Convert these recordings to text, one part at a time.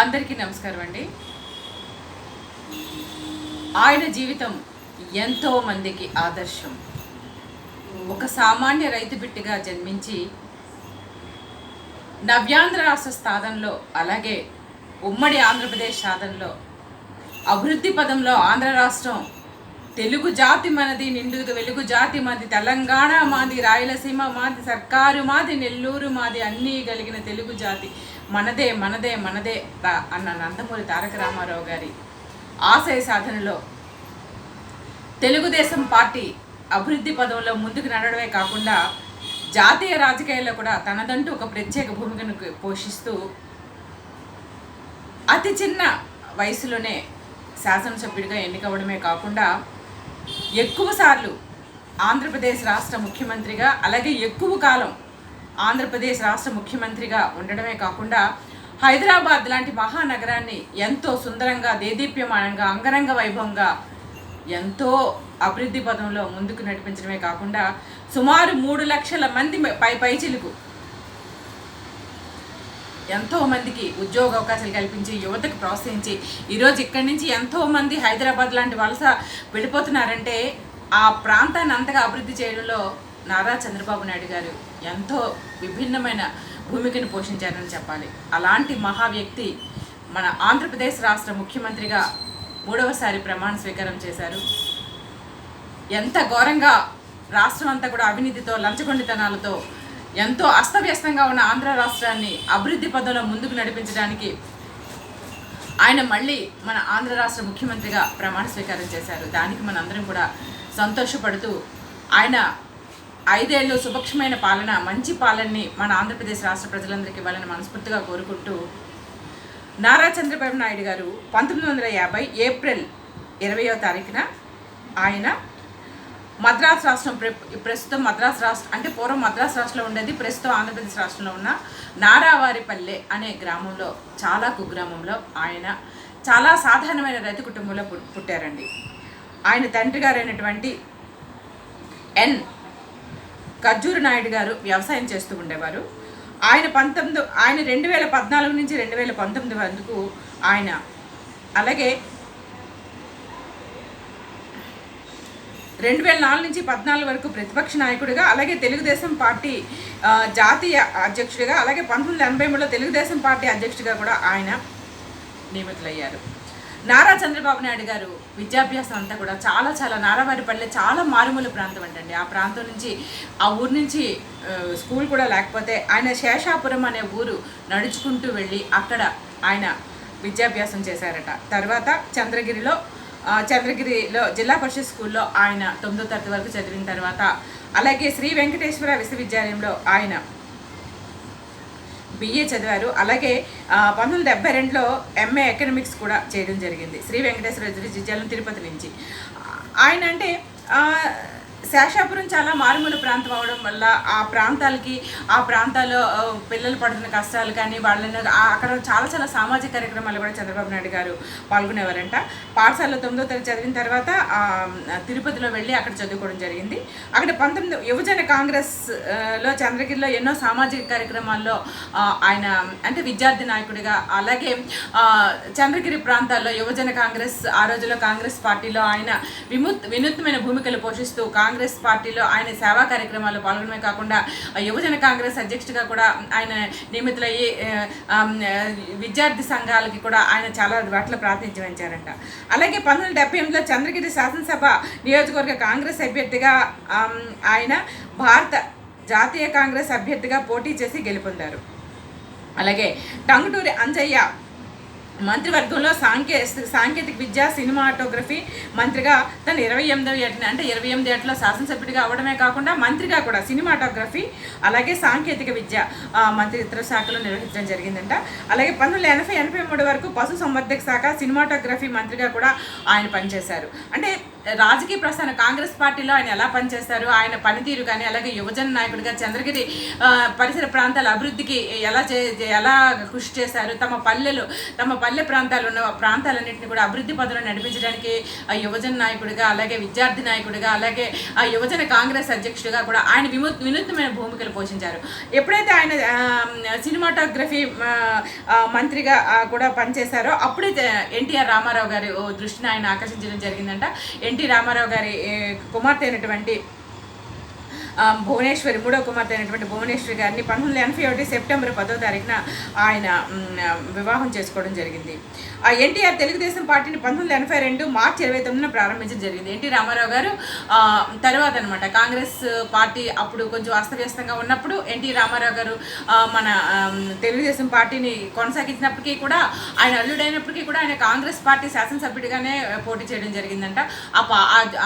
అందరికీ నమస్కారం అండి. ఆయన జీవితం ఎంతో మందికి ఆదర్శం. ఒక సామాన్య రైతు బిడ్డగా జన్మించి నవ్యాంధ్ర రాష్ట్ర స్థానంలో అలాగే ఉమ్మడి ఆంధ్రప్రదేశ్ సాధనలో అభివృద్ధి పదంలో ఆంధ్ర రాష్ట్రం తెలుగు జాతి మనది నిండు వెలుగు జాతి మాది తెలంగాణ మాది రాయలసీమ మాది సర్కారు మాది నెల్లూరు మాది అన్నీ కలిగిన తెలుగు జాతి. మనదే మనదే మనదే అన్న నందమూరి తారక రామారావు గారి ఆశయ సాధనలో తెలుగుదేశం పార్టీ అభివృద్ధి పదంలో ముందుకు నడవడమే కాకుండా జాతీయ రాజకీయాల్లో కూడా తనదంటూ ఒక ప్రత్యేక భూమికను పోషిస్తూ అతి చిన్న వయసులోనే శాసనసభ్యుడిగా ఎన్నికవడమే కాకుండా ఎక్కువ సార్లు ఆంధ్రప్రదేశ్ రాష్ట్ర ముఖ్యమంత్రిగా అలాగే ఎక్కువ కాలం ఆంధ్రప్రదేశ్ రాష్ట్ర ముఖ్యమంత్రిగా ఉండడమే కాకుండా హైదరాబాద్ లాంటి మహానగరాన్ని ఎంతో సుందరంగా దేదీప్యమానంగా అంగరంగ వైభవంగా ఎంతో అభివృద్ధి పదంలో ముందుకు నడిపించడమే కాకుండా సుమారు మూడు లక్షల మంది పై పైచిలుకు ఎంతో మందికి ఉద్యోగ అవకాశాలు కల్పించి యువతకు ప్రోత్సహించి ఈరోజు ఇక్కడి నుంచి ఎంతో మంది హైదరాబాద్ లాంటి వలస వెళ్ళిపోతున్నారంటే ఆ ప్రాంతాన్ని అంతగా అభివృద్ధి చేయడంలో నారా చంద్రబాబు నాయుడు గారు ఎంతో విభిన్నమైన భూమికను పోషించారని చెప్పాలి. అలాంటి మహా వ్యక్తి మన ఆంధ్రప్రదేశ్ రాష్ట్ర ముఖ్యమంత్రిగా మూడవసారి ప్రమాణ స్వీకారం చేశారు. ఎంత ఘోరంగా రాష్ట్రం అంతా కూడా అవినీతితో లంచగొండితనాలతో ఎంతో అస్తవ్యస్తంగా ఉన్న ఆంధ్ర రాష్ట్రాన్ని అభివృద్ధి పదంలో ముందుకు నడిపించడానికి ఆయన మళ్ళీ మన ఆంధ్ర రాష్ట్ర ముఖ్యమంత్రిగా ప్రమాణ స్వీకారం చేశారు. దానికి మనందరం కూడా సంతోషపడుతూ ఆయన ఐదేళ్ళు సుభక్షమైన పాలన మంచి పాలనని మన ఆంధ్రప్రదేశ్ రాష్ట్ర ప్రజలందరికీ ఇవ్వాలని మనస్ఫూర్తిగా కోరుకుంటూ నారా చంద్రబాబు నాయుడు గారు పంతొమ్మిది వందల యాభై ఏప్రిల్ ఇరవయో తారీఖున ఆయన మద్రాస్ రాష్ట్రం ప్రస్తుతం మద్రాస్ రాష్ట్రం అంటే పూర్వం మద్రాస్ రాష్ట్రంలో ఉండేది ప్రస్తుతం ఆంధ్రప్రదేశ్ రాష్ట్రంలో ఉన్న నారావారిపల్లె అనే గ్రామంలో చాలా కుగ్రామంలో ఆయన చాలా సాధారణమైన రైతు కుటుంబంలో పుట్టారండి. ఆయన తండ్రి గారైనటువంటి ఎన్ ఖర్జూరు నాయుడు గారు వ్యవసాయం చేస్తూ ఉండేవారు. ఆయన పంతొమ్మిది ఆయన రెండు వేల పద్నాలుగు నుంచి రెండు వేల పంతొమ్మిది వరకు ఆయన అలాగే రెండు వేల నాలుగు నుంచి పద్నాలుగు వరకు ప్రతిపక్ష నాయకుడిగా అలాగే తెలుగుదేశం పార్టీ జాతీయ అధ్యక్షుడిగా అలాగే పంతొమ్మిది వందల ఎనభై మూడులో తెలుగుదేశం పార్టీ అధ్యక్షుడిగా కూడా ఆయన నియమితులయ్యారు. నారా చంద్రబాబు నాయుడు గారు విద్యాభ్యాసం అంతా కూడా చాలా చాలా నారావారిపల్లె చాలా మారుమూల ప్రాంతం అంటండి. ఆ ప్రాంతం నుంచి ఆ ఊరు నుంచి స్కూల్ కూడా లేకపోతే ఆయన శేషాపురం అనే ఊరు నడుచుకుంటూ వెళ్ళి అక్కడ ఆయన విద్యాభ్యాసం చేశారట. తర్వాత చంద్రగిరిలో చంద్రగిరిలో జిల్లా పరిషత్ స్కూల్లో ఆయన తొమ్మిదో తరగతి వరకు చదివిన తర్వాత అలాగే శ్రీ వెంకటేశ్వర విశ్వవిద్యాలయంలో ఆయన బిఏ చదివారు. అలాగే పంతొమ్మిది వందల డెబ్బై రెండులో ఎంఏ ఎకనమిక్స్ కూడా చేయడం జరిగింది. శ్రీ వెంకటేశ్వర విశ్వవిద్యాలయం తిరుపతి నుంచి. ఆయన అంటే శేషాపురం చాలా మారుమూల ప్రాంతం అవడం వల్ల ఆ ప్రాంతాలకి ఆ ప్రాంతాల్లో పిల్లలు పడుతున్న కష్టాలు కానీ వాళ్ళని అక్కడ చాలా చాలా సామాజిక కార్యక్రమాలు కూడా చంద్రబాబు నాయుడు గారు పాల్గొనేవారంట. పాఠశాలలో తొమ్మిదో తరగతి చదివిన తర్వాత తిరుపతిలో వెళ్ళి అక్కడ చదువుకోవడం జరిగింది. అక్కడ పంతొమ్మిది యువజన కాంగ్రెస్లో చంద్రగిరిలో ఎన్నో సామాజిక కార్యక్రమాల్లో ఆయన అంటే విద్యార్థి నాయకుడిగా అలాగే చంద్రగిరి ప్రాంతాల్లో యువజన కాంగ్రెస్ ఆ రోజుల్లో కాంగ్రెస్ పార్టీలో ఆయన విముత్ వినూత్నమైన భూమికలు పోషిస్తూ కాంగ్రెస్ కాంగ్రెస్ పార్టీలో ఆయన సేవా కార్యక్రమాల్లో పాల్గొనడమే కాకుండా యువజన కాంగ్రెస్ అధ్యక్షుడిగా కూడా ఆయన నియమితులయ్యి విద్యార్థి సంఘాలకి కూడా ఆయన చాలా వాటిలో ప్రాతినిధ్యం వహించారంట. అలాగే పంతొమ్మిది వందల డెబ్బై ఎనిమిదిలో చంద్రగిరి శాసనసభ నియోజకవర్గ కాంగ్రెస్ అభ్యర్థిగా ఆయన భారత జాతీయ కాంగ్రెస్ అభ్యర్థిగా పోటీ చేసి గెలుపొందారు. అలాగే టంగుటూరి అంజయ్య మంత్రివర్గంలో సాంకే సాంకేతిక విద్య సినిమాటోగ్రఫీ మంత్రిగా తను ఇరవై ఎనిమిదవ ఏటన అంటే ఇరవై ఎనిమిది ఏటలో శాసనసభ్యుడిగా అవడమే కాకుండా మంత్రిగా కూడా సినిమాటోగ్రఫీ అలాగే సాంకేతిక విద్య మంత్రిత్వ శాఖలో నిర్వహించడం జరిగిందంట. అలాగే పంతొమ్మిది ఎనభై ఎనభై మూడు వరకు పశు సంవర్ధక శాఖ సినిమాటోగ్రఫీ మంత్రిగా కూడా ఆయన పనిచేశారు. అంటే రాజకీయ ప్రస్థానం కాంగ్రెస్ పార్టీలో ఆయన ఎలా పనిచేస్తారు? ఆయన పనితీరు కానీ అలాగే యువజన నాయకుడిగా చంద్రగిరి పరిసర ప్రాంతాల అభివృద్ధికి ఎలా చే ఎలా కృషి చేశారు? తమ పల్లెలు తమ పల్లె ప్రాంతాలు ఉన్న ప్రాంతాలన్నింటినీ కూడా అభివృద్ధి పదంలో నడిపించడానికి ఆ యువజన నాయకుడిగా అలాగే విద్యార్థి నాయకుడిగా అలాగే ఆ యువజన కాంగ్రెస్ అధ్యక్షుడిగా కూడా ఆయన విము వినూత్నమైన భూమికలు పోషించారు. ఎప్పుడైతే ఆయన సినిమాటోగ్రఫీ మంత్రిగా కూడా పనిచేశారో అప్పుడే ఎన్టీఆర్ రామారావు గారి ఓ దృష్టిని ఆయన ఆకర్షించడం జరిగిందంట. ఎన్టీ రామారావు గారి కుమార్తె అయినటువంటి భువనేశ్వరి మూడో కుమార్తె అయినటువంటి భువనేశ్వరి గారిని పంతొమ్మిది వందల ఎనభై ఒకటి సెప్టెంబర్ పదో తారీఖున ఆయన వివాహం చేసుకోవడం జరిగింది. ఆ ఎన్టీఆర్ తెలుగుదేశం పార్టీని పంతొమ్మిది ఎనభై రెండు మార్చి ఇరవై తొమ్మిదిన ప్రారంభించడం జరిగింది. ఎన్టీ రామారావు గారు తర్వాత అనమాట కాంగ్రెస్ పార్టీ అప్పుడు కొంచెం అస్తవ్యస్తంగా ఉన్నప్పుడు ఎన్టీ రామారావు గారు మన తెలుగుదేశం పార్టీని కొనసాగించినప్పటికీ కూడా ఆయన అల్లుడైనప్పటికీ కూడా ఆయన కాంగ్రెస్ పార్టీ శాసనసభ్యుడిగానే పోటీ చేయడం జరిగిందంట. ఆ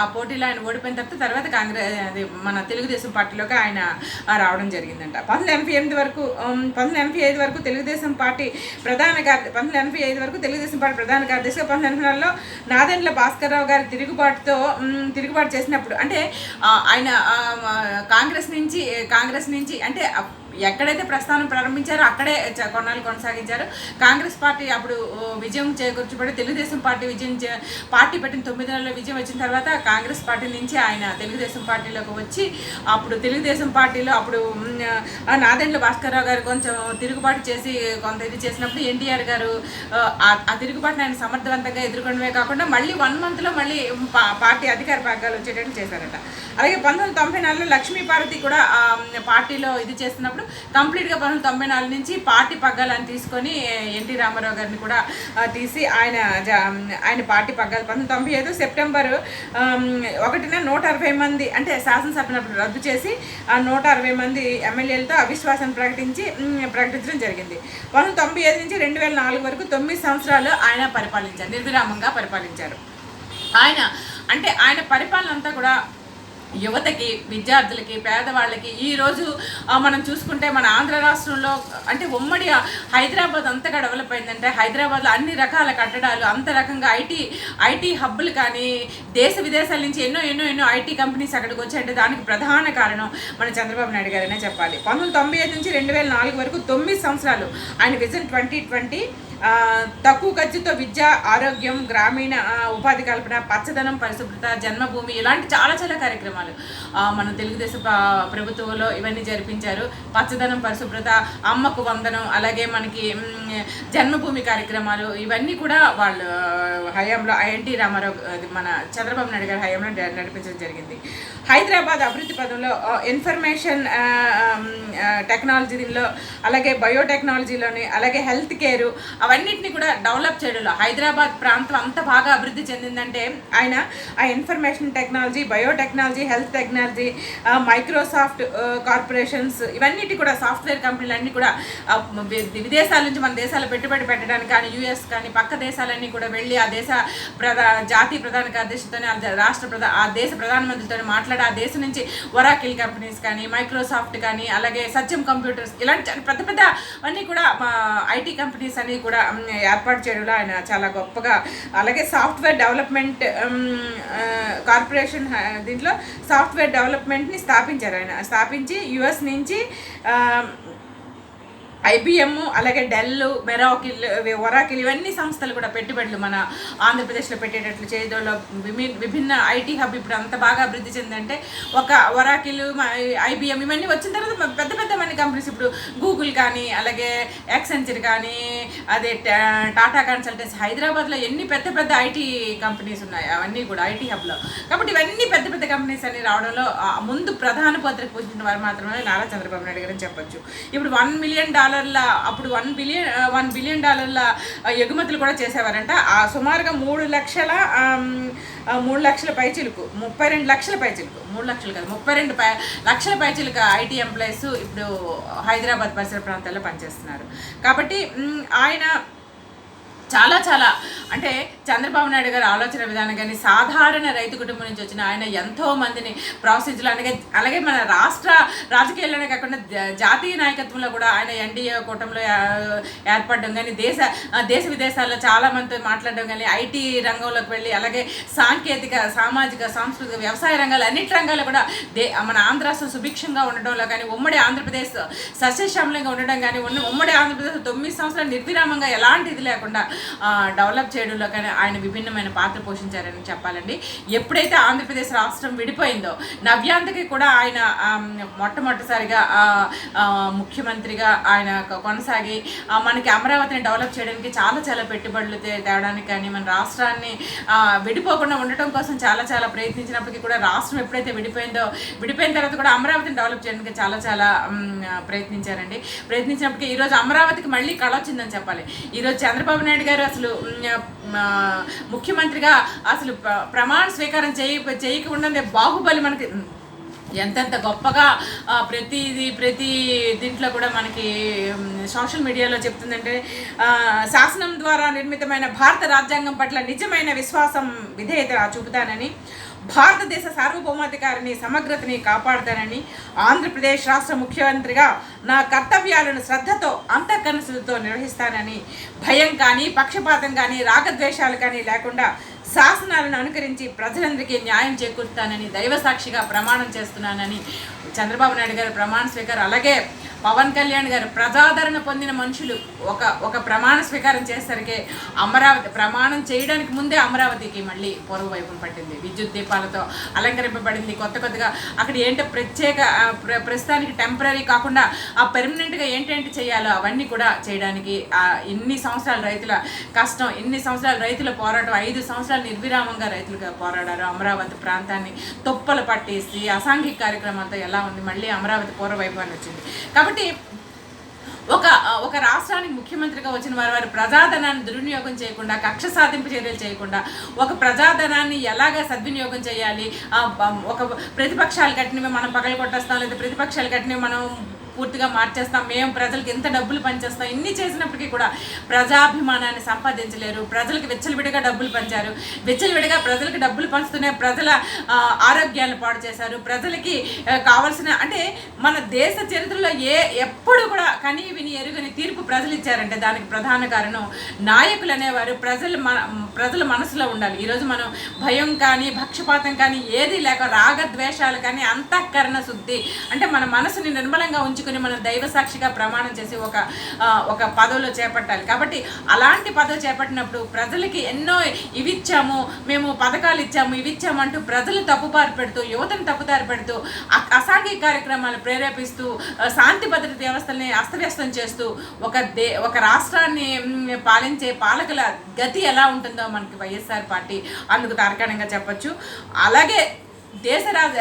ఆ పోటీలో ఆయన ఓడిపోయిన తర్వాత తర్వాత కాంగ్రెస్ అది మన తెలుగుదేశం పార్టీలోకి ఆయన రావడం జరిగిందంట. పంతొమ్మిది ఎనభై ఎనిమిది వరకు పంతొమ్మిది ఎనభై ఐదు వరకు తెలుగుదేశం పార్టీ ప్రధాన కార్య పంతొమ్మిది ఎనభై ఐదు వరకు తెలుగుదేశం పార్టీ ప్రధాన కార్యదర్శిగా పంతొమ్మిది ఎనభై నాలుగులో నాదెండ్ల భాస్కర్రావు గారి తిరుగుబాటుతో తిరుగుబాటు చేసినప్పుడు అంటే ఆయన కాంగ్రెస్ నుంచి కాంగ్రెస్ నుంచి అంటే ఎక్కడైతే ప్రస్థానం ప్రారంభించారో అక్కడే చ- కొన్నాళ్ళు కొనసాగించారు. కాంగ్రెస్ పార్టీ అప్పుడు విజయం చేకూర్చబడి తెలుగుదేశం పార్టీ విజయం చే- పార్టీ పెట్టిన తొమ్మిది నెలల విజయం వచ్చిన తర్వాత కాంగ్రెస్ పార్టీ నుంచి ఆయన తెలుగుదేశం పార్టీలోకి వచ్చి అప్పుడు తెలుగుదేశం పార్టీలో అప్పుడు నాదెండ్ల భాస్కర్రావు గారు కొంచెం తిరుగుబాటు చేసి కొంత ఇది చేసినప్పుడు ఎన్టీఆర్ గారు ఆ, తిరుగుబాటును ఆయన సమర్థవంతంగా ఎదుర్కొనడమే కాకుండా మళ్ళీ వన్ మంత్లో మళ్ళీ పార్టీ అధికార భాగాలు వచ్చేటట్టు చేశారట. అలాగే పంతొమ్మిది వందల తొంభై నాలుగులో లక్ష్మీ పార్వతి కూడా పార్టీలో ఇది చేస్తున్నప్పుడు కంప్లీట్గా పంతొమ్మిది తొంభై నాలుగు నుంచి పార్టీ పగ్గాలని తీసుకొని ఎన్టీ రామారావు గారిని కూడా తీసి ఆయన ఆయన పార్టీ పగ్గాలు. పంతొమ్మిది తొంభై ఐదు సెప్టెంబర్ ఒకటిన నూట అరవై మంది అంటే శాసనసభను రద్దు చేసి ఆ నూట అరవై మంది ఎమ్మెల్యేలతో అవిశ్వాసం ప్రకటించి ప్రకటించడం జరిగింది. పంతొమ్మిది తొంభై ఐదు నుంచి రెండు వేల నాలుగు వరకు తొమ్మిది సంవత్సరాలు ఆయన పరిపాలించారు నిర్విరామంగా పరిపాలించారు. ఆయన అంటే ఆయన పరిపాలన అంతా కూడా యువతకి విద్యార్థులకి పేదవాళ్ళకి ఈరోజు మనం చూసుకుంటే మన ఆంధ్ర రాష్ట్రంలో అంటే ఉమ్మడి హైదరాబాద్ అంతగా డెవలప్ అయిందంటే హైదరాబాద్లో అన్ని రకాల కట్టడాలు అంత రకంగా ఐటీ ఐటీ హబ్బులు కానీ దేశ విదేశాల నుంచి ఎన్నో ఎన్నో ఎన్నో ఐటీ కంపెనీస్ అక్కడికి వచ్చాయంటే దానికి ప్రధాన కారణం మన చంద్రబాబు నాయుడు గారనే చెప్పాలి. పంతొమ్మిది తొంభై ఐదు నుంచి రెండు వేల నాలుగు వరకు తొమ్మిది సంవత్సరాలు ఆయన విజన్ ట్వంటీ ట్వంటీ తక్కువ ఖర్చుతో విద్య ఆరోగ్యం గ్రామీణ ఉపాధి కల్పన పచ్చదనం పరిశుభ్రత జన్మభూమి ఇలాంటి చాలా చాలా కార్యక్రమాలు మన తెలుగుదేశం ప్రభుత్వంలో ఇవన్నీ జరిపించారు. పచ్చదనం పరిశుభ్రత అమ్మకు వందనం అలాగే మనకి జన్మభూమి కార్యక్రమాలు ఇవన్నీ కూడా వాళ్ళు హయాంలో ఐఎన్టి రామారావు అది మన చంద్రబాబు నాయుడు గారి హయాంలో నడిపించడం జరిగింది. హైదరాబాద్ అభివృద్ధి పదంలో ఇన్ఫర్మేషన్ టెక్నాలజీలో అలాగే బయోటెక్నాలజీలోని అలాగే హెల్త్ కేర్ అవన్నిటిని కూడా డెవలప్ చేయడంలో హైదరాబాద్ ప్రాంతం అంత బాగా అభివృద్ధి చెందిందంటే ఆయన ఆ information technology biotechnology health technology Microsoft corporations ఇవన్నిటి కూడా సాఫ్ట్వేర్ కంపెనీలన్నీ కూడా విదేశాల నుంచి మన దేశాలు పెట్టుబడి పెట్టడానికి కానీ యూఎస్ కానీ పక్క దేశాలన్నీ కూడా వెళ్ళి ఆ దేశ ప్రధా జాతీయ ప్రధాన కార్యదర్శితోనే ఆ రాష్ట్ర ప్రధా ఆ దేశ ప్రధానమంత్రితో మాట్లాడి ఆ దేశం నుంచి వరాకిల్ కంపెనీస్ కానీ మైక్రోసాఫ్ట్ కానీ అలాగే సత్యం కంప్యూటర్స్ ఇలాంటి పెద్ద పెద్ద అన్నీ కూడా ఐటీ కంపెనీస్ అనేవి కూడా కూడా ఏర్పాటు చేయడంలో ఆయన చాలా గొప్పగా అలాగే సాఫ్ట్వేర్ డెవలప్మెంట్ కార్పొరేషన్ దీంట్లో సాఫ్ట్వేర్ డెవలప్మెంట్ని స్థాపించారు ఆయన. స్థాపించి యుఎస్ నుంచి ఐబిఎం అలాగే డెల్ మెరాకిల్ ఒరాకిల్ ఇవన్నీ సంస్థలు కూడా పెట్టుబడులు మన ఆంధ్రప్రదేశ్లో పెట్టేటట్లు చేయడంలో విభిన్న ఐటీ హబ్ ఇప్పుడు అంత బాగా అభివృద్ధి చెందంటే ఒక ఒరాకిల్ ఐబిఎం ఇవన్నీ వచ్చిన తర్వాత పెద్ద పెద్ద మంది కంపెనీస్ ఇప్పుడు గూగుల్ కానీ అలాగే యాక్సెంచర్ కానీ అదే టా- టాటా కన్సల్టెన్సీ హైదరాబాద్లో ఎన్ని పెద్ద పెద్ద ఐటీ కంపెనీస్ ఉన్నాయి అవన్నీ కూడా ఐటీ హబ్లో. కాబట్టి ఇవన్నీ పెద్ద పెద్ద కంపెనీస్ అన్ని రావడంలో ముందు ప్రధాన పత్రిక పూజించిన వారు మాత్రమే నారా చంద్రబాబు నాయుడు గారు చెప్పొచ్చు. ఇప్పుడు వన్ మిలియన్ డాలర్ డాలర్ల అప్పుడు వన్ బిలియన్ వన్ బిలియన్ డాలర్ల ఎగుమతులు కూడా చేసేవారంట. ఆ సుమారుగా మూడు లక్షల మూడు లక్షల పైచిలుకు ముప్పై రెండు లక్షల పైచిలుకు మూడు లక్షలు కాదు ముప్పై రెండు పై లక్షల పైచిలుకు ఐటీ ఎంప్లాయీస్ ఇప్పుడు హైదరాబాద్ పరిసర ప్రాంతాల్లో పనిచేస్తున్నారు. కాబట్టి ఆయన చాలా చాలా. అంటే చంద్రబాబు నాయుడు గారి ఆలోచన విధానం కానీ సాధారణ రైతు కుటుంబం నుంచి వచ్చిన ఆయన ఎంతో మందిని ప్రోత్సహించాలి అలాగే అలాగే మన రాష్ట్ర రాజకీయాల్లోనే కాకుండా జాతీయ నాయకత్వంలో కూడా ఆయన ఎన్డీఏ కూటమిలో ఏర్పడడం కానీ దేశ దేశ విదేశాల్లో చాలా మందితో మాట్లాడడం కానీ ఐటీ రంగంలోకి వెళ్ళి అలాగే సాంకేతిక సామాజిక సాంస్కృతిక వ్యవసాయ రంగాలు అన్నిటి రంగాల్లో కూడా దే మన ఆంధ్రాష్ట్రం సుభిక్షంగా ఉండడంలో కానీ ఉమ్మడి ఆంధ్రప్రదేశ్ సస్యశ్యామలంగా ఉండడం కానీ ఉన్న ఉమ్మడి ఆంధ్రప్రదేశ్ తొమ్మిది సంవత్సరాలు నిర్విరామంగా ఎలాంటి ఇది లేకుండా డెవలప్ చేయడంలో కానీ ఆయన విభిన్నమైన పాత్ర పోషించారని చెప్పాలండి. ఎప్పుడైతే ఆంధ్రప్రదేశ్ రాష్ట్రం విడిపోయిందో నవ్యాంతకి కూడా ఆయన మొట్టమొదటిసారిగా ముఖ్యమంత్రిగా ఆయన కొనసాగి మనకి అమరావతిని డెవలప్ చేయడానికి చాలా చాలా పెట్టుబడులు తేవడానికి కానీ మన రాష్ట్రాన్ని విడిపోకుండా ఉండటం కోసం చాలా చాలా ప్రయత్నించినప్పటికీ కూడా రాష్ట్రం ఎప్పుడైతే విడిపోయిందో విడిపోయిన తర్వాత కూడా అమరావతిని డెవలప్ చేయడానికి చాలా చాలా ప్రయత్నించారండి. ప్రయత్నించినప్పటికీ ఈరోజు అమరావతికి మళ్ళీ కళ వచ్చిందని చెప్పాలి. ఈరోజు చంద్రబాబు నాయుడు గారు అసలు ముఖ్యమంత్రిగా అసలు ప్రమాణ స్వీకారం చేయ చేయకుండానే బాహుబలి మనకి ఎంతెంత గొప్పగా ప్రతిదీ ప్రతిది ప్రతి దీంట్లో కూడా మనకి సోషల్ మీడియాలో చెప్తుందంటే శాసనం ద్వారా నిర్మితమైన భారత రాజ్యాంగం పట్ల నిజమైన విశ్వాసం విధేయత చూపుతానని భారతదేశ సార్వభౌమాధికారిని సమగ్రతని కాపాడతానని ఆంధ్రప్రదేశ్ రాష్ట్ర ముఖ్యమంత్రిగా నా కర్తవ్యాలను శ్రద్ధతో అంతఃకనసులతో నిర్వహిస్తానని భయం కానీ పక్షపాతం కానీ రాగద్వేషాలు కానీ లేకుండా శాసనాలను అనుకరించి ప్రజలందరికీ న్యాయం చేకూరుతానని దైవ సాక్షిగా ప్రమాణం చేస్తున్నానని చంద్రబాబు నాయుడు గారి ప్రమాణ స్వీకారం. అలాగే పవన్ కళ్యాణ్ గారు ప్రజాదరణ పొందిన మనుషులు ఒక ఒక ప్రమాణ స్వీకారం చేసరికి అమరావతి ప్రమాణం చేయడానికి ముందే అమరావతికి మళ్ళీ పొరుగు వైపున పట్టింది. విద్యుత్ దీపాలతో అలంకరింపబడింది కొత్త కొత్తగా. అక్కడ ఏంటో ప్రత్యేక ప్ర- ప్రస్తుతానికి టెంపరీ కాకుండా ఆ పెర్మనెంట్గా ఏంటేంటి చేయాలో అవన్నీ కూడా చేయడానికి ఇన్ని సంవత్సరాల రైతుల కష్టం ఇన్ని సంవత్సరాల రైతుల పోరాటం ఐదు సంవత్సరాలు నిర్విరామంగా రైతులుగా పోరాడారు. అమరావతి ప్రాంతాన్ని తొప్పలు పట్టేసి అసాంఘిక కార్యక్రమంతో ఎలా ఉంది? మళ్ళీ అమరావతి పూర్వ వైభవాన్ని వచ్చింది. కాబట్టి ఒక ఒక రాష్ట్రానికి ముఖ్యమంత్రిగా వచ్చిన వారు వారి ప్రజాధనాన్ని దుర్వినియోగం చేయకుండా కక్ష సాధింపు చర్యలు చేయకుండా ఒక ప్రజాధనాన్ని ఎలాగ సద్వినియోగం చేయాలి? ఆ, ఒక ప్రతిపక్షాలు కట్టినవి మనం పగలు కొట్టేస్తాం లేదా ప్రతిపక్షాలు కట్టినవి మనం పూర్తిగా మార్చేస్తాం. మేము ప్రజలకు ఎంత డబ్బులు పనిచేస్తాం ఇన్ని చేసినప్పటికీ కూడా ప్రజాభిమానాన్ని సంపాదించలేరు. ప్రజలకు విచ్చలవిడిగా డబ్బులు పంచారు. విచ్చలవిడిగా ప్రజలకు డబ్బులు పంచుతూనే ప్రజల ఆరోగ్యాలు పాడు చేశారు. ప్రజలకి కావాల్సిన అంటే మన దేశ చరిత్రలో ఏ ఎప్పుడు కూడా కనీ విని ఎరుగని తీర్పు ప్రజలు ఇచ్చారంటే దానికి ప్రధాన కారణం నాయకులు అనేవారు ప్రజలు మన ప్రజల మనసులో ఉండాలి. ఈరోజు మనం భయం కానీ పక్షపాతం కానీ ఏది లేక రాగద్వేషాలు కానీ అంతఃకరణ శుద్ధి అంటే మన మనసుని నిర్మలంగా ఉంచుకుని మనం దైవ సాక్షిగా ప్రమాణం చేసి ఒక ఒక పదవిలో చేపట్టాలి. కాబట్టి అలాంటి పదవి చేపట్టినప్పుడు ప్రజలకి ఎన్నో ఇవి ఇచ్చాము మేము పథకాలు ఇచ్చాము ఇవి ఇచ్చాము అంటూ ప్రజలు తప్పుబారు పెడుతూ యువతను తప్పుదారి పెడుతూ అసాంఘిక కార్యక్రమాలు ప్రేరేపిస్తూ శాంతి భద్రత వ్యవస్థల్ని అస్తవ్యస్తం చేస్తూ ఒక దే ఒక రాష్ట్రాన్ని పాలించే పాలకుల గతి ఎలా ఉంటుందో మనకి వైఎస్ఆర్ పార్టీ అందుకు తార్కాణంగా చెప్పచ్చు. అలాగే దేశ రాజ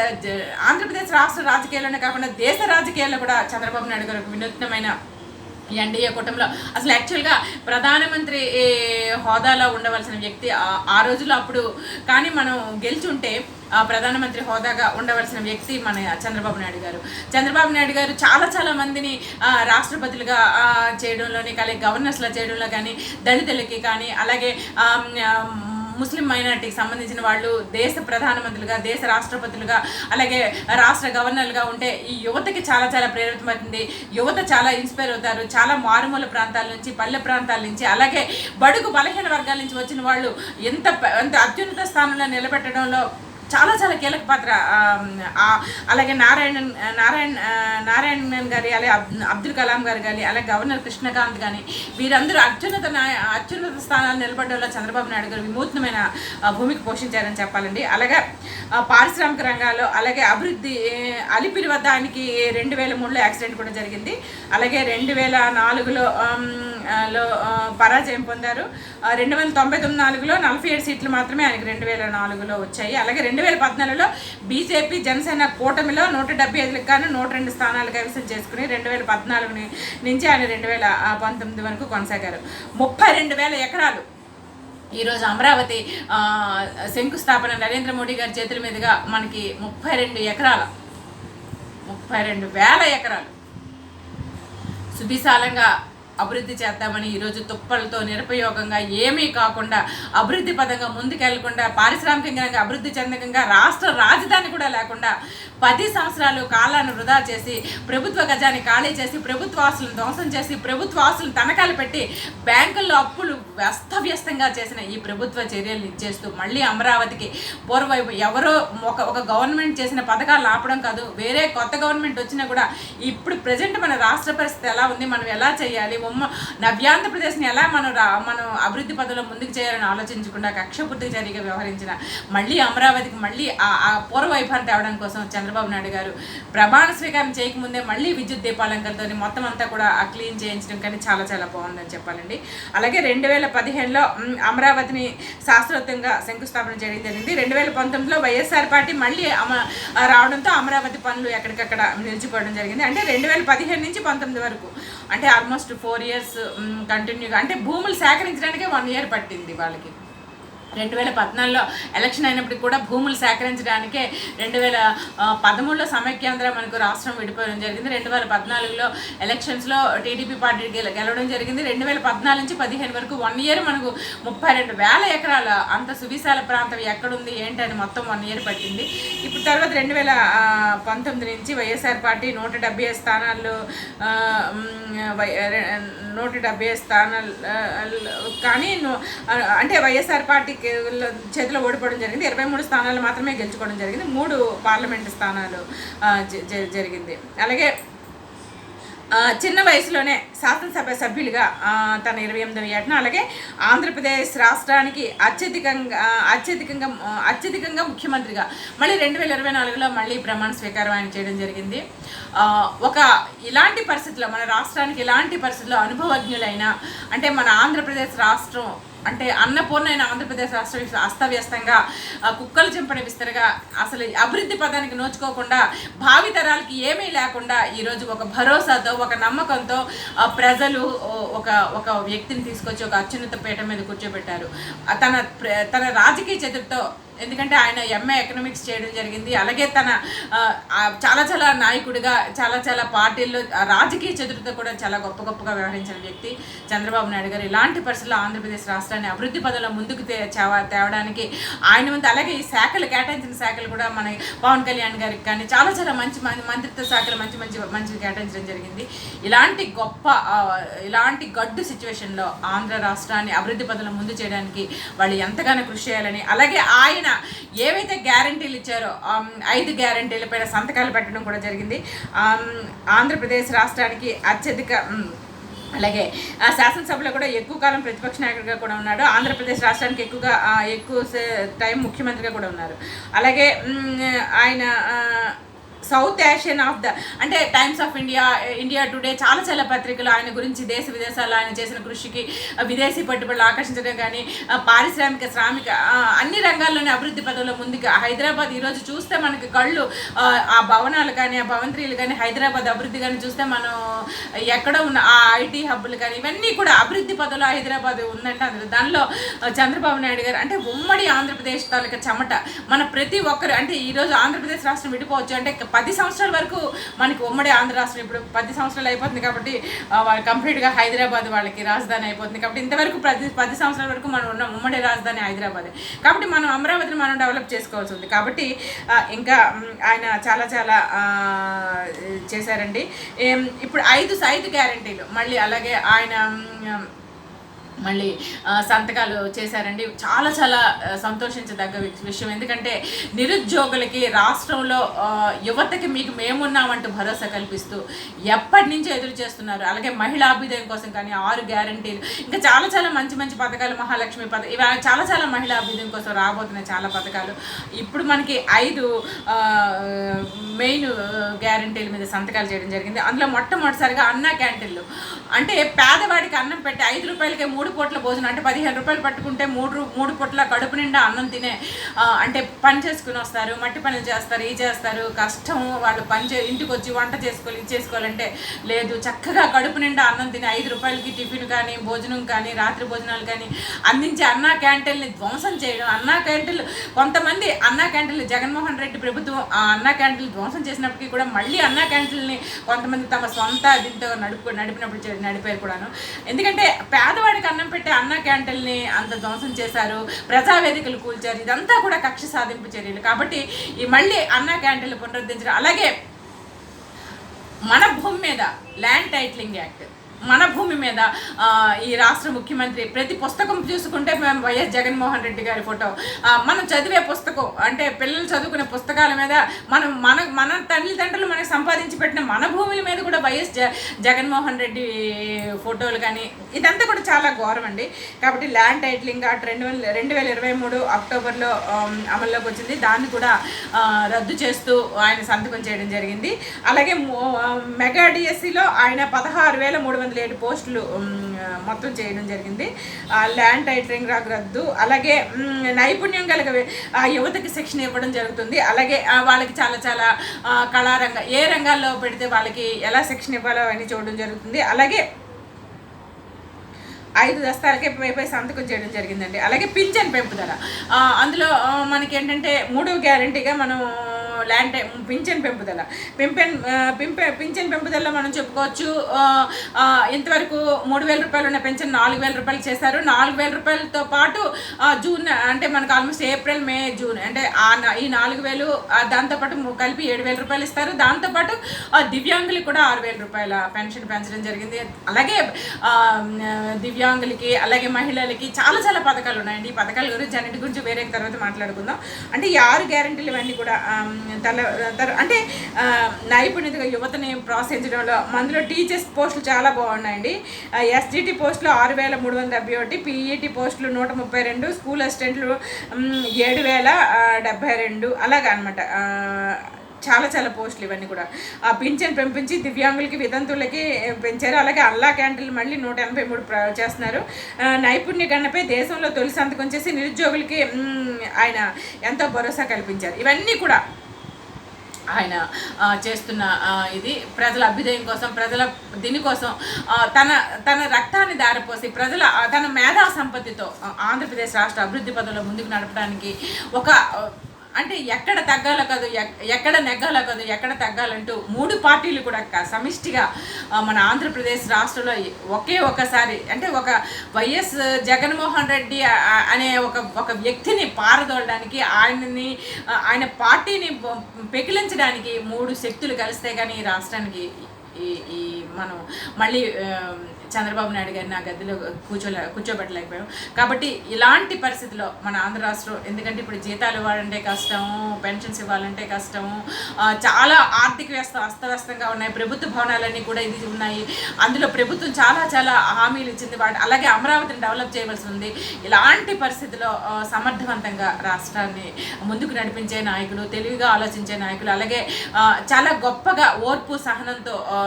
ఆంధ్రప్రదేశ్ రాష్ట్ర రాజకీయాల్లోనే కాకుండా దేశ రాజకీయాల్లో కూడా చంద్రబాబు నాయుడు గారు ఒక వినూత్నమైన ఎన్డీఏ కూటమిలో. అసలు యాక్చువల్గా ప్రధానమంత్రి హోదాలో ఉండవలసిన వ్యక్తి ఆ- రోజులో రోజుల్లో అప్పుడు. కానీ మనం గెలిచుంటే ప్రధానమంత్రి హోదాగా ఉండవలసిన వ్యక్తి మన చంద్రబాబు నాయుడు గారు. చంద్రబాబు నాయుడు గారు చాలా చాలా మందిని రాష్ట్రపతులుగా చేయడంలోని కానీ గవర్నర్స్లా చేయడంలో కానీ దళితులకి కానీ అలాగే ముస్లిం మైనార్టీకి సంబంధించిన వాళ్ళు దేశ ప్రధానమంత్రులుగా దేశ రాష్ట్రపతులుగా అలాగే రాష్ట్ర గవర్నర్లుగా ఉంటే ఈ యువతకి చాలా చాలా ప్రేరితమవుతుంది యువత చాలా ఇన్స్పైర్ అవుతారు. చాలా మారుమూల ప్రాంతాల నుంచి పల్లె ప్రాంతాల నుంచి అలాగే బడుగు బలహీన వర్గాల నుంచి వచ్చిన వాళ్ళు ఎంత ఎంత అత్యున్నత స్థానంలో నిలబెట్టడంలో చాలా చాలా కీలక పాత్ర అలాగే నారాయణన్ నారాయణ నారాయణన్ గారి అలాగే అబ్దుల్ కలాం గారు కానీ అలాగే గవర్నర్ కృష్ణకాంత్ కానీ వీరందరూ అత్యున్నత నాయ- అత్యున్నత స్థానాలు నిలబడడంలో చంద్రబాబు నాయుడు గారు వినూత్నమైన భూమికి పోషించారని చెప్పాలండి. అలాగే పారిశ్రామిక రంగాల్లో అలాగే అభివృద్ధి అలిపిరి వద్ద ఆయనకి రెండు వేల మూడులో యాక్సిడెంట్ కూడా జరిగింది. అలాగే రెండు వేల నాలుగులో లో పరాజయం పొందారు. రెండు వేల తొంభై తొమ్మిది నాలుగులో నలభై ఏడు సీట్లు మాత్రమే ఆయనకి రెండు వేల నాలుగులో వచ్చాయి. అలాగే రెండు రెండు వేల పద్నాలుగులో బీజేపీ జనసేన కూటమిలో నూట డెబ్బై ఐదులకు గాను నూట రెండు స్థానాలు కైవసం చేసుకుని రెండు వేల పద్నాలుగు నుంచి ఆయన రెండు వేల పంతొమ్మిది వరకు కొనసాగారు. ముప్పై రెండు వేల ఎకరాలు ఈరోజు అమరావతి శంకుస్థాపన నరేంద్ర మోడీ గారి చేతుల మీదుగా మనకి ముప్పై రెండు ఎకరాల ముప్పై రెండు వేల ఎకరాలు సుభిశాలంగా అభివృద్ధి చేద్దామని ఈరోజు తుప్పలతో నిరుపయోగంగా ఏమీ కాకుండా అభివృద్ధి పదంగా ముందుకెళ్ళకుండా పారిశ్రామికంగా అభివృద్ధి చెందకంగా రాష్ట్ర రాజధాని కూడా లేకుండా పది సంవత్సరాలు కాలాన్ని వృధా చేసి ప్రభుత్వ గజాన్ని ఖాళీ చేసి ప్రభుత్వ ఆస్తులను ధ్వంసం చేసి ప్రభుత్వ ఆస్తులను తనఖాలు పెట్టి బ్యాంకుల్లో అప్పులు వ్యస్తవ్యస్తంగా చేసిన ఈ ప్రభుత్వ చర్యలు ఇచ్చేస్తూ మళ్ళీ అమరావతికి పూర్వవైపు ఎవరో ఒక ఒక గవర్నమెంట్ చేసిన పథకాలు ఆపడం కాదు వేరే కొత్త గవర్నమెంట్ వచ్చినా కూడా ఇప్పుడు ప్రజెంట్ మన రాష్ట్ర పరిస్థితి ఎలా ఉంది మనం ఎలా చేయాలి ఉమ్మ నవ్యాంధ్రప్రదేశ్ని ఎలా మనం రా మనం అభివృద్ధి పదంలో ముందుకు చేయాలని ఆలోచించకుండా కక్షపూర్తి చర్యగా వ్యవహరించిన మళ్ళీ అమరావతికి మళ్ళీ ఆ పూర్వ వైభవం తేవడం కోసం చంద్రబాబు నాయుడు గారు ప్రమాణ స్వీకారం చేయకముందే మళ్ళీ విద్యుత్ దీపాలంకరతో మొత్తం అంతా కూడా ఆ క్లీన్ చేయించడం కానీ చాలా చాలా బాగుందని చెప్పాలండి. అలాగే రెండు వేల పదిహేనులో అమరావతిని శాస్త్రోక్తంగా శంకుస్థాపన చేయడం జరిగింది. రెండు వేల పంతొమ్మిదిలో వైఎస్ఆర్ పార్టీ మళ్ళీ అమ రావడంతో అమరావతి పనులు ఎక్కడికక్కడ నిలిచిపోవడం జరిగింది. అంటే రెండు వేల పదిహేను నుంచి పంతొమ్మిది వరకు అంటే ఆల్మోస్ట్ ఫోర్ ఇయర్స్ కంటిన్యూగా అంటే భూములు సేకరించడానికే వన్ ఇయర్ పట్టింది వాళ్ళకి. రెండు వేల పద్నాలుగులో ఎలక్షన్ అయినప్పటికి కూడా భూములు సేకరించడానికే రెండు వేల పదమూడులో సమైక్యాంధ్ర మనకు రాష్ట్రం విడిపోవడం జరిగింది. రెండు వేల పద్నాలుగులో ఎలక్షన్స్లో టీడీపీ పార్టీ గెల గెలవడం జరిగింది. రెండు వేల పద్నాలుగు నుంచి పదిహేను వరకు వన్ ఇయర్ మనకు ముప్పై రెండు వేల ఎకరాల అంత సువిశాల ప్రాంతం ఎక్కడుంది ఏంటని మొత్తం వన్ ఇయర్ పట్టింది. ఇప్పుడు తర్వాత రెండు వేల పంతొమ్మిది నుంచి వైఎస్ఆర్ పార్టీ నూట డెబ్బై ఐదు స్థానాలు వై- నూట డెబ్బై ఐదు స్థానాలు కానీ అంటే వైఎస్ఆర్ పార్టీకి చేతిలో ఓడిపోవడం జరిగింది. ఇరవై మూడు స్థానాలు మాత్రమే గెలుచుకోవడం జరిగింది. మూడు పార్లమెంటు స్థానాలు జ- జ- జరిగింది. అలాగే చిన్న వయసులోనే శాసనసభ సభ్యులుగా తన ఇరవై ఎనిమిదవ ఏటన అలాగే ఆంధ్రప్రదేశ్ రాష్ట్రానికి అత్యధికంగా అత్యధికంగా అత్యధికంగా ముఖ్యమంత్రిగా మళ్ళీ రెండు వేల ఇరవై నాలుగులో మళ్ళీ ప్రమాణ స్వీకారం ఆయన చేయడం జరిగింది. ఒక ఇలాంటి పరిస్థితుల్లో మన రాష్ట్రానికి ఇలాంటి పరిస్థితుల్లో అనుభవజ్ఞులైన అంటే మన ఆంధ్రప్రదేశ్ రాష్ట్రం అంటే అన్నపూర్ణ అయిన ఆంధ్రప్రదేశ్ రాష్ట్ర అస్తవ్యస్తంగా కుక్కలు చెంపని విస్తరగా అసలు అభివృద్ధి పదానికి నోచుకోకుండా భావి తరాలకి ఏమీ లేకుండా ఈరోజు ఒక భరోసాతో ఒక నమ్మకంతో ప్రజలు ఒక ఒక వ్యక్తిని తీసుకొచ్చి ఒక అత్యున్నత పీఠ మీద కూర్చోబెట్టారు. తన తన రాజకీయ చతుర్తో ఎందుకంటే ఆయన ఎంఏ ఎకనామిక్స్ చేయడం జరిగింది. అలాగే తన చాలా చాలా నాయకుడిగా చాలా చాలా పార్టీల్లో రాజకీయ చతురత కూడా చాలా గొప్ప గొప్పగా వ్యవహరించిన వ్యక్తి చంద్రబాబు నాయుడు గారు. ఇలాంటి పరిస్థితుల్లో ఆంధ్రప్రదేశ్ రాష్ట్రాన్ని అభివృద్ధి పదంలో ముందుకు తే- తేవడానికి ఆయన ముందు అలాగే ఈ శాఖలు కేటాయించిన శాఖలు కూడా మన పవన్ కళ్యాణ్ గారికి కానీ చాలా చాలా మంచి మంత్రిత్వ శాఖలు మంచి మంచి మంచి కేటాయించడం జరిగింది. ఇలాంటి గొప్ప ఇలాంటి గడ్డు సిచ్యువేషన్లో ఆంధ్ర రాష్ట్రాన్ని అభివృద్ధి పదంలో ముందు చేయడానికి వాళ్ళు ఎంతగానో కృషి చేయాలని అలాగే ఆయన ఏవైతే గ్యారంటీలు ఇచ్చారో ఐదు గ్యారంటీల పైన సంతకాలు పెట్టడం కూడా జరిగింది. ఆంధ్రప్రదేశ్ రాష్ట్రానికి అత్యధిక అలాగే ఆ శాసనసభలో కూడా ఎక్కువ కాలం ప్రతిపక్ష నాయకుడిగా కూడా ఉన్నాడు. ఆంధ్రప్రదేశ్ రాష్ట్రానికి ఎక్కువగా ఎక్కువ టైం ముఖ్యమంత్రిగా కూడా ఉన్నారు. అలాగే ఆయన సౌత్ ఏషియన్ ఆఫ్ ద అంటే Times of India India Today చాలా చాలా పత్రికలు ఆయన గురించి దేశ విదేశాల్లో ఆయన చేసిన కృషికి విదేశీ పట్టుబడులు ఆకర్షించడం కానీ పారిశ్రామిక శ్రామిక అన్ని రంగాల్లోనే అభివృద్ధి పదంలో ముందుగా హైదరాబాద్ ఈరోజు చూస్తే మనకి కళ్ళు ఆ, భవనాలు కానీ ఆ భవంత్రీలు కానీ హైదరాబాద్ అభివృద్ధి కానీ చూస్తే మనం ఎక్కడో ఉన్న ఆ ఐటీ హబ్బులు కానీ ఇవన్నీ కూడా అభివృద్ధి పదంలో హైదరాబాద్ ఉందంటే. అందులో దానిలో చంద్రబాబు నాయుడు గారు అంటే ఉమ్మడి ఆంధ్రప్రదేశ్ తాలూకా చెమట. మన ప్రతి ఒక్కరు అంటే ఈరోజు ఆంధ్రప్రదేశ్ రాష్ట్రం విడిపోవచ్చు అంటే పది సంవత్సరాల వరకు మనకి ఉమ్మడి ఆంధ్ర రాష్ట్రం ఇప్పుడు పది సంవత్సరాలు అయిపోతుంది కాబట్టి వాళ్ళు కంప్లీట్గా హైదరాబాద్ వాళ్ళకి రాజధాని అయిపోతుంది కాబట్టి ఇంతవరకు ప్రతి పది సంవత్సరాల వరకు మనం ఉన్న ఉమ్మడి రాజధాని హైదరాబాద్. కాబట్టి మనం అమరావతిని మనం డెవలప్ చేసుకోవాల్సి ఉంది. కాబట్టి ఇంకా ఆయన చాలా చాలా చేశారండి. ఇప్పుడు ఐదు ఐదు గ్యారంటీలు మళ్ళీ అలాగే ఆయన మళ్ళీ సంతకాలు చేశారండి. చాలా చాలా సంతోషించదగ్గ విషయం. ఎందుకంటే నిరుద్యోగులకి రాష్ట్రంలో యువతకి మీకు మేమున్నామంటూ భరోసా కల్పిస్తూ ఎప్పటి నుంచో ఎదురు చేస్తున్నారు. అలాగే మహిళా అభ్యుదయం కోసం కానీ ఆరు గ్యారంటీలు ఇంకా చాలా చాలా మంచి మంచి పథకాలు మహాలక్ష్మి పథకం ఇవి చాలా చాలా మహిళా అభ్యుదయం కోసం రాబోతున్నాయి చాలా పథకాలు. ఇప్పుడు మనకి ఐదు మెయిన్ గ్యారంటీల మీద సంతకాలు చేయడం జరిగింది. అందులో మొట్టమొదటిసారిగా అన్న క్యాంటీన్లు. అంటే పేదవాడికి అన్నం పెట్టి ఐదు రూపాయలకే మూడు మూడు పూట్ల భోజనం అంటే పదిహేను రూపాయలు పట్టుకుంటే మూడు రూ- మూడు పూట్ల కడుపు నిండా అన్నం తినే అంటే పని చేసుకుని వస్తారు మట్టి పనులు చేస్తారు ఈ చేస్తారు. కష్టం వాళ్ళు పని చే ఇంటికి వచ్చి వంట చేసుకోవాలి ఇది చేసుకోవాలంటే లేదు. చక్కగా కడుపు నిండా అన్నం తిని ఐదు రూపాయలకి టిఫిన్ కానీ భోజనం కానీ రాత్రి భోజనాలు కానీ అందించే అన్నా క్యాంటీన్ని ధ్వంసం చేయడం అన్నా క్యాంటీన్లు కొంతమంది అన్నా క్యాంటీన్లు జగన్మోహన్ రెడ్డి ప్రభుత్వం ఆ అన్నా క్యాంటీన్లు ధ్వంసం చేసినప్పటికీ కూడా మళ్ళీ అన్నా క్యాంటీన్ని కొంతమంది తమ సొంత దీంతో నడుపు నడిపినప్పుడు నడిపారు కూడాను. ఎందుకంటే పేదవాడికి అన్నం పెట్టే అన్న క్యాంటీన్ని అంత ధ్వంసం చేశారు ప్రజావేదికలు కూల్చారు ఇదంతా కూడా కక్ష సాధింపు చర్యలు. కాబట్టి ఈ మళ్ళీ అన్న క్యాంటీన్లు పునరుద్ధరించడం అలాగే మన భూమి మీద ల్యాండ్ టైటిలింగ్ యాక్ట్ మన భూమి మీద ఈ రాష్ట్ర ముఖ్యమంత్రి ప్రతి పుస్తకం చూసుకుంటే మేము వైఎస్ జగన్మోహన్ రెడ్డి గారి ఫోటో. మనం చదివే పుస్తకం అంటే పిల్లలు చదువుకునే పుస్తకాల మీద మనం మన మన తల్లిదండ్రులు మనకి సంపాదించి పెట్టిన మన భూముల మీద కూడా వైఎస్ జ జగన్మోహన్ రెడ్డి ఫోటోలు కానీ ఇదంతా కూడా చాలా ఘోరం అండి. కాబట్టి ల్యాండ్ టైటిలింగ్ యాక్ట్ రెండు వేల రెండు వేల ఇరవై మూడు అక్టోబర్లో అమల్లోకి వచ్చింది. దాన్ని కూడా రద్దు చేస్తూ ఆయన సంతకం చేయడం జరిగింది. అలాగే మెగా డిఎస్సిలో ఆయన పదహారు వేల మూడు వందల ఏడు పోస్టులు మొత్తం చేయడం జరిగింది. ఆ, ల్యాండ్ టైటరింగ్ రాకు రద్దు అలాగే నైపుణ్యం కలిగ ఆ యువతకి శిక్షణ ఇవ్వడం జరుగుతుంది. అలాగే వాళ్ళకి చాలా చాలా కళారంగ ఏ రంగాల్లో పెడితే వాళ్ళకి ఎలా శిక్షణ ఇవ్వాలో అని చూడడం జరుగుతుంది. అలాగే ఐదు దస్తాలకే పైపై సంతకం చేయడం జరిగిందండి. అలాగే పింఛన్ పెంపుదల. అందులో మనకి ఏంటంటే మూడో గ్యారంటీగా మనం ల్యాండ్ పింఛన్ పెంపుదల. పింపెన్ ఆ, పింఛన్ పెంపుదల మనం చెప్పుకోవచ్చు ఇంతవరకు మూడు వేల రూపాయలు ఉన్న పెన్షన్ నాలుగు వేల రూపాయలు చేశారు. నాలుగు వేల రూపాయలతో పాటు ఆ, జూన్ అంటే మనకు ఆల్మోస్ట్ ఏప్రిల్ మే జూన్ అంటే ఈ నాలుగు వేలు దాంతోపాటు కలిపి ఏడు వేల రూపాయలు ఇస్తారు. దాంతోపాటు ఆ, దివ్యాంగులకు కూడా ఆరు వేల రూపాయల పెన్షన్ పెంచడం జరిగింది. అలాగే దివ్యాంగులకి అలాగే మహిళలకి చాలా చాలా పథకాలు ఉన్నాయండి. ఈ పథకాల గురించి అన్నిటి గురించి వేరే తర్వాత మాట్లాడుకుందాం. అంటే ఈ ఆరు గ్యారెంటీలు ఇవన్నీ కూడా తల అంటే నైపుణ్యతగా యువతని ప్రోత్సహించడంలో అందులో టీచర్స్ పోస్టులు చాలా బాగున్నాయండి. ఎస్జిటి పోస్టులు ఆరు వేల మూడు వందల డెబ్బై ఒకటి పీఈటీ పోస్టులు నూట ముప్పై రెండు స్కూల్ అసిస్టెంట్లు ఏడు వేల డెబ్బై రెండు అలాగా అనమాట చాలా చాలా పోస్టులు ఇవన్నీ కూడా. ఆ పింఛన్ పెంపించి దివ్యాంగులకి వితంతులకి పెంచారు. అలాగే అల్లా క్యాంటీన్లు మళ్ళీ నూట ఎనభై మూడు ప్ర- చేస్తున్నారు. నైపుణ్య గణపై దేశంలో తొలి సంతకం చేసి నిరుద్యోగులకి ఆయన ఎంతో భరోసా కల్పించారు. ఇవన్నీ కూడా ఆయన చేస్తున్న ఇది ప్రజల అభ్యుదయం కోసం ప్రజల దీనికోసం తన తన రక్తాన్ని దారిపోసి ప్రజల తన మేధా సంపత్తితో ఆంధ్రప్రదేశ్ రాష్ట్ర అభివృద్ధి పదంలో ముందుకు నడపడానికి ఒక అంటే ఎక్కడ తగ్గాలో కాదు ఎక్కడ నెగ్గాలో కాదు ఎక్కడ తగ్గాలంటూ మూడు పార్టీలు కూడా సమిష్టిగా మన ఆంధ్రప్రదేశ్ రాష్ట్రంలో ఒకే ఒకసారి అంటే ఒక వైఎస్ జగన్మోహన్ రెడ్డి అనే ఒక ఒక వ్యక్తిని పారదోలడానికి ఆయనని ఆయన పార్టీని పెకిలించడానికి మూడు శక్తులు కలిస్తే కానీ ఈ రాష్ట్రానికి ఈ ఈ మనం మళ్ళీ చంద్రబాబు నాయుడు గారిని ఆ గదిలో కూర్చోలే కూర్చోబెట్టలేకపోయాం. కాబట్టి ఇలాంటి పరిస్థితిలో మన ఆంధ్ర రాష్ట్రం ఎందుకంటే ఇప్పుడు జీతాలు ఇవ్వాలంటే కష్టం పెన్షన్స్ ఇవ్వాలంటే కష్టం చాలా ఆర్థిక వ్యవస్థ అస్తవ్యస్తంగా ఉన్నాయి ప్రభుత్వ భవనాలన్నీ కూడా ఇది ఉన్నాయి. అందులో ప్రభుత్వం చాలా చాలా హామీలు ఇచ్చింది. వాటి అలాగే అమరావతిని డెవలప్ చేయవలసి ఉంది. ఇలాంటి పరిస్థితిలో సమర్థవంతంగా రాష్ట్రాన్ని ముందుకు నడిపించే నాయకులు తెలివిగా ఆలోచించే నాయకులు అలాగే చాలా గొప్పగా ఓర్పు సహనంతో ఆ,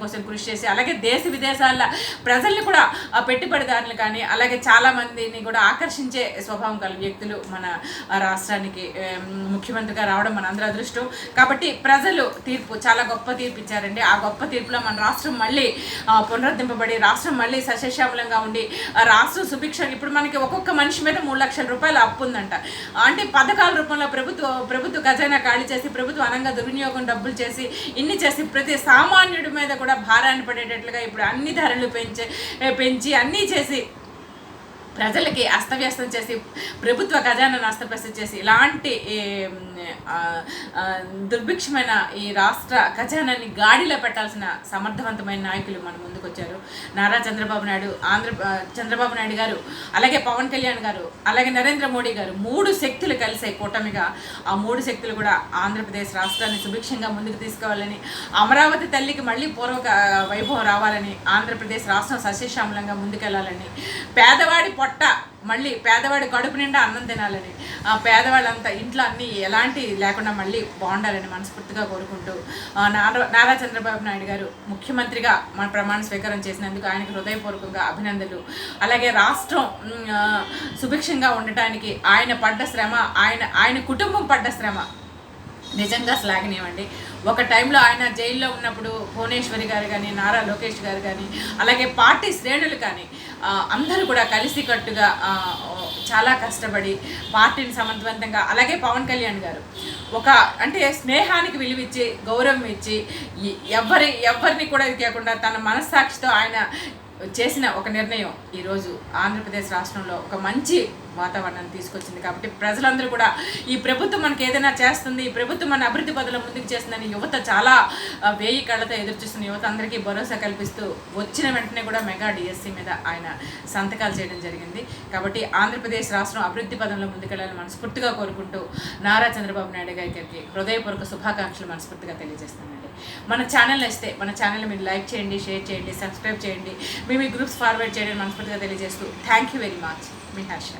కోసం కృషి చేసి అలాగే దేశ విదేశాల ప్రజల్ని కూడా ఆ, పెట్టుబడిదారులు కానీ అలాగే చాలా మందిని కూడా ఆకర్షించే స్వభావం కల వ్యక్తులు మన రాష్ట్రానికి ముఖ్యమంత్రిగా రావడం మన అందరి అదృష్టం. కాబట్టి ప్రజలు తీర్పు చాలా గొప్ప తీర్పు ఇచ్చారండి. ఆ గొప్ప తీర్పులో మన రాష్ట్రం మళ్ళీ పునరుద్ధింపబడి పునరుద్ధరింపబడి రాష్ట్రం మళ్ళీ సస్యశ్యామలంగా ఉండి ఆ, రాష్ట్రం సుభిక్షలు ఇప్పుడు మనకి ఒక్కొక్క మనిషి మీద మూడు లక్షల రూపాయలు అప్పు ఉందంట. అంటే పథకాల రూపంలో ప్రభుత్వ ప్రభుత్వ ఖజానా ఖాళీ చేసి ప్రభుత్వం అనంగా దుర్వినియోగం డబ్బులు చేసి ఇన్ని చేసి ప్రతి సామాన్యుడి మీద కూడా భారాన్ని పడేటట్లుగా ఇప్పుడు అన్ని ధరలు పెంచి పెంచి అన్నీ చేసి ప్రజలకి అస్తవ్యస్తం చేసి ప్రభుత్వ ఖజానాను అస్తవ్యస్తం చేసి ఇలాంటి దుర్భిక్షమైన ఈ రాష్ట్ర ఖజానాన్ని గాడిలో పెట్టాల్సిన సమర్థవంతమైన నాయకులు మన ముందుకు వచ్చారు నారా చంద్రబాబు నాయుడు ఆంధ్ర చంద్రబాబు నాయుడు గారు అలాగే పవన్ కళ్యాణ్ గారు అలాగే నరేంద్ర మోడీ గారు మూడు శక్తులు కలిసే కూటమిగా ఆ మూడు శక్తులు కూడా ఆంధ్రప్రదేశ్ రాష్ట్రాన్ని సుభిక్షంగా ముందుకు తీసుకోవాలని అమరావతి తల్లికి మళ్ళీ పూర్వక వైభవం రావాలని ఆంధ్రప్రదేశ్ రాష్ట్రం సస్యశ్యామలంగా ముందుకెళ్ళాలని పేదవాడి పొట్ట మళ్ళీ పేదవాడి కడుపు నిండా అన్నం తినాలని. ఆ పేదవాళ్ళంతా ఇంట్లో అన్ని ఎలాంటి లేకుండా మళ్ళీ బాగుండాలని మనస్ఫూర్తిగా కోరుకుంటూ నారా నారా చంద్రబాబు నాయుడు గారు ముఖ్యమంత్రిగా మన ప్రమాణ స్వీకారం చేసినందుకు ఆయనకు హృదయపూర్వకంగా అభినందనలు. అలాగే రాష్ట్రం సుభిక్షంగా ఉండటానికి ఆయన పడ్డ శ్రమ ఆయన ఆయన కుటుంబం పడ్డ శ్రమ నిజంగా శ్లాఘనీయమండి. ఒక టైంలో ఆయన జైల్లో ఉన్నప్పుడు భువనేశ్వరి గారు కానీ నారా లోకేష్ గారు కానీ అలాగే పార్టీ శ్రేణులు కానీ అందరూ కూడా కలిసికట్టుగా కట్టుగా చాలా కష్టపడి పార్టీని సమర్థవంతంగా అలాగే పవన్ కళ్యాణ్ గారు ఒక అంటే స్నేహానికి విలువిచ్చి గౌరవం ఇచ్చి ఎవరి ఎవరిని కూడా ఇది కాకుండా తన మనస్సాక్షితో ఆయన చేసిన ఒక నిర్ణయం ఈరోజు ఆంధ్రప్రదేశ్ రాష్ట్రంలో ఒక మంచి వాతావరణాన్ని తీసుకొచ్చింది కాబట్టి ప్రజలందరూ కూడా ఈ ప్రభుత్వం మనకి ఏదైనా చేస్తుంది ఈ ప్రభుత్వం మన అభివృద్ధి పదవుల ముందుకు చేస్తుందని యువత చాలా వేయి కళ్ళతో ఎదురు చూస్తున్న యువత అందరికీ భరోసా కల్పిస్తూ వచ్చిన వెంటనే కూడా మెగా డిఎస్సి మీద ఆయన సంతకాలు చేయడం జరిగింది. కాబట్టి ఆంధ్రప్రదేశ్ రాష్ట్రం అభివృద్ధి పదంలో ముందుకెళ్ళాలని మనస్ఫూర్తిగా కోరుకుంటూ నారా చంద్రబాబు నాయుడు గారికి హృదయపూర్వక శుభాకాంక్షలు మనస్ఫూర్తిగా తెలియజేస్తానండి మన ఛానల్ నచ్చితే మన ఛానల్ మీరు లైక్ చేయండి షేర్ చేయండి సబ్స్క్రైబ్ చేయండి. మీ మీ గ్రూప్స్ ఫార్వర్డ్ చేయండి మనస్ఫూర్తిగా తెలియజేస్తూ థ్యాంక్ యూ వెరీ మచ్. మీ హర్ష.